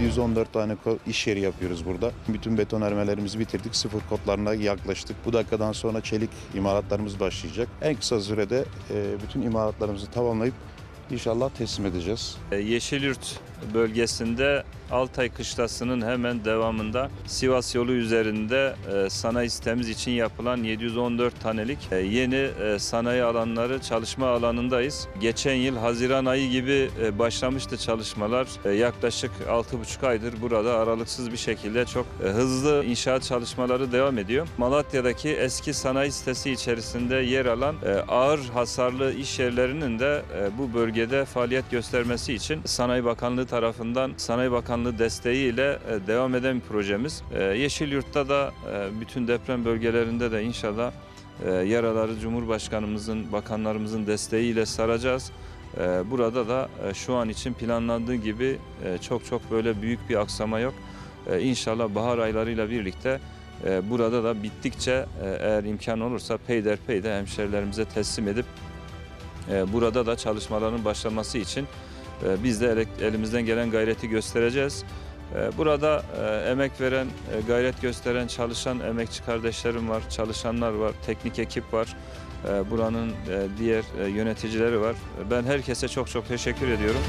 714 tane iş yeri yapıyoruz burada. Bütün betonarmelerimizi bitirdik. Sıfır kodlarına yaklaştık. Bu dakikadan sonra çelik imalatlarımız başlayacak. En kısa sürede e, bütün imalatlarımızı tamamlayıp inşallah teslim edeceğiz. E, Yeşilyurt bölgesinde Altay Kışlası'nın hemen devamında Sivas yolu üzerinde e, sanayi sitemiz için yapılan 714 tanelik e, yeni e, sanayi alanları çalışma alanındayız. Geçen yıl Haziran ayı gibi başlamıştı çalışmalar. Yaklaşık 6,5 aydır burada aralıksız bir şekilde çok hızlı inşaat çalışmaları devam ediyor. Malatya'daki eski sanayi sitesi içerisinde yer alan ağır hasarlı iş yerlerinin de bu bölgede faaliyet göstermesi için Sanayi Bakanlığı tarafından Sanayi Bakanlığı desteğiyle e, devam eden bir projemiz. E, Yeşilyurt'ta da e, bütün deprem bölgelerinde de inşallah yaraları Cumhurbaşkanımızın, bakanlarımızın desteğiyle saracağız. Burada da şu an için planlandığı gibi çok çok böyle büyük bir aksama yok. İnşallah bahar aylarıyla birlikte burada da bittikçe eğer imkan olursa peyderpey de hemşerilerimize teslim edip burada da çalışmaların başlaması için biz de elimizden gelen gayreti göstereceğiz. E, Burada e, emek veren, e, gayret gösteren, çalışan emekçi kardeşlerim var, çalışanlar var, teknik ekip var. E, Buranın e, diğer yöneticileri var. Ben herkese çok çok teşekkür ediyorum.